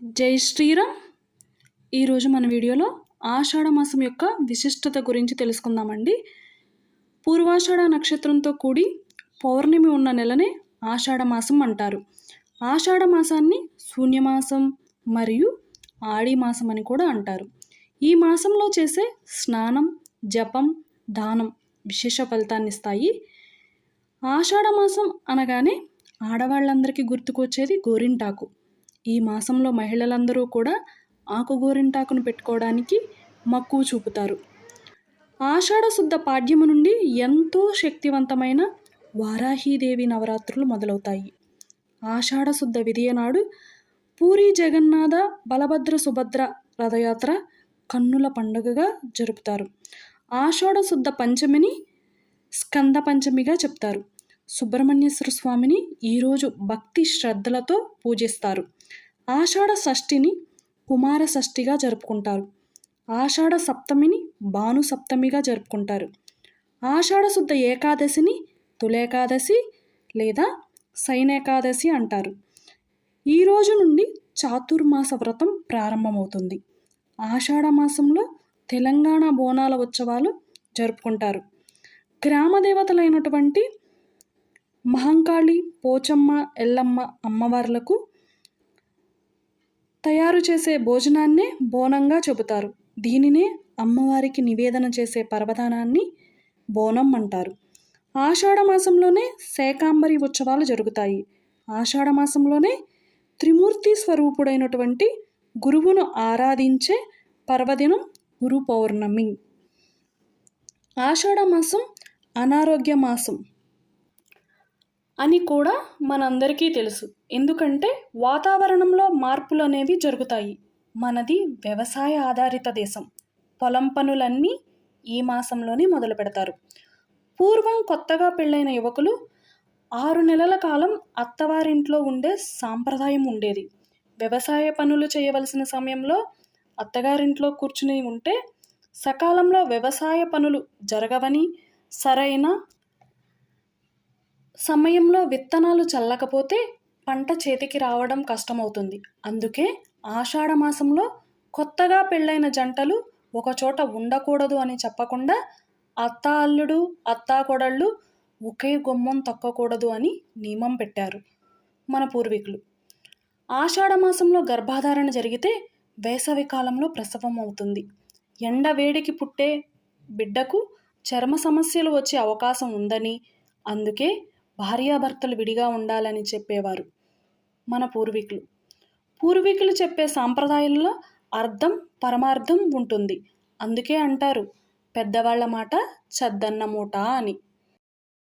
జై శ్రీరామ్. ఈరోజు మన వీడియోలో ఆషాఢ మాసం యొక్క విశిష్టత గురించి తెలుసుకుందామండి. పూర్వాషాఢ నక్షత్రంతో కూడి పౌర్ణమి ఉన్న నెలనే ఆషాఢ మాసం అంటారు. ఆషాఢ మాసాన్ని శూన్యమాసం మరియు ఆడి మాసం అని కూడా అంటారు. ఈ మాసంలో చేసే స్నానం జపం దానం విశేష ఫలితాన్ని ఇస్తాయి. ఆషాఢ మాసం అనగానే ఆడవాళ్ళందరికీ గుర్తుకొచ్చేది గోరింటాకు. ఈ మాసంలో మహిళలందరూ కూడా ఆకు గోరింటాకును పెట్టుకోవడానికి మక్కువ చూపుతారు. ఆషాఢశుద్ధ పాడ్యము నుండి ఎంతో శక్తివంతమైన వారాహీదేవి నవరాత్రులు మొదలవుతాయి. ఆషాఢశుద్ధ శుద్ధ పూరి జగన్నాథ బలభద్ర సుభద్ర రథయాత్ర కన్నుల పండుగగా జరుపుతారు. ఆషాఢశుద్ధ పంచమిని స్కంద పంచమిగా చెప్తారు. సుబ్రహ్మణ్యేశ్వర స్వామిని ఈరోజు భక్తి శ్రద్ధలతో పూజిస్తారు. ఆషాఢ షష్ఠిని కుమార షష్ఠిగా జరుపుకుంటారు. ఆషాఢ సప్తమిని భాను సప్తమిగా జరుపుకుంటారు. ఆషాఢ శుద్ధ ఏకాదశిని తులేకాదశి లేదా సైనేకాదశి అంటారు. ఈ రోజు నుండి చాతుర్మాస వ్రతం ప్రారంభమవుతుంది. ఆషాఢ మాసంలో తెలంగాణ బోనాల ఉత్సవాలు జరుపుకుంటారు. గ్రామ దేవతలైనటువంటి మహంకాళి పోచమ్మ ఎల్లమ్మ అమ్మవార్లకు తయారు చేసే భోజనాన్నే బోనంగా చెబుతారు. దీనినే అమ్మవారికి నివేదన చేసే పర్వదానాన్ని బోనం అంటారు. ఆషాఢ మాసంలోనే శేకాంబరి ఉత్సవాలు జరుగుతాయి. ఆషాఢ మాసంలోనే త్రిమూర్తి స్వరూపుడైనటువంటి గురువును ఆరాధించే పర్వదినం గురు పౌర్ణమి. ఆషాఢమాసం అనారోగ్య మాసం. అని కూడా మనందరికీ తెలుసు. ఎందుకంటే వాతావరణంలో మార్పులు అనేవి జరుగుతాయి. మనది వ్యవసాయ ఆధారిత దేశం. పొలం పనులన్నీ ఈ మాసంలోనే మొదలు పెడతారు. పూర్వం కొత్తగా పెళ్ళైన యువకులు ఆరు నెలల కాలం అత్తవారింట్లో ఉండే సాంప్రదాయం ఉండేది. వ్యవసాయ పనులు చేయవలసిన సమయంలో అత్తగారింట్లో కూర్చుని ఉంటే సకాలంలో వ్యవసాయ పనులు జరగవని సరైన సమయంలో విత్తనాలు చల్లకపోతే పంట చేతికి రావడం కష్టమవుతుంది. అందుకే ఆషాఢ మాసంలో కొత్తగా పెళ్ళైన జంటలు ఒకచోట ఉండకూడదు అని చెప్పకుండా అత్త అల్లుడు అత్తా కొడళ్ళు ఒకే గుమ్మం తొక్కకూడదు అని నియమం పెట్టారు మన పూర్వీకులు. ఆషాఢ మాసంలో గర్భాధారణ జరిగితే వేసవి కాలంలో ప్రసవం అవుతుంది. ఎండ వేడికి పుట్టే బిడ్డకు చర్మ సమస్యలు వచ్చే అవకాశం ఉందని అందుకే భార్యాభర్తలు విడిగా ఉండాలని చెప్పేవారు మన పూర్వీకులు. పూర్వీకులు చెప్పే సాంప్రదాయంలో అర్థం పరమార్థం ఉంటుంది. అందుకే అంటారు పెద్దవాళ్ళ మాట చద్దన్న మూట అని.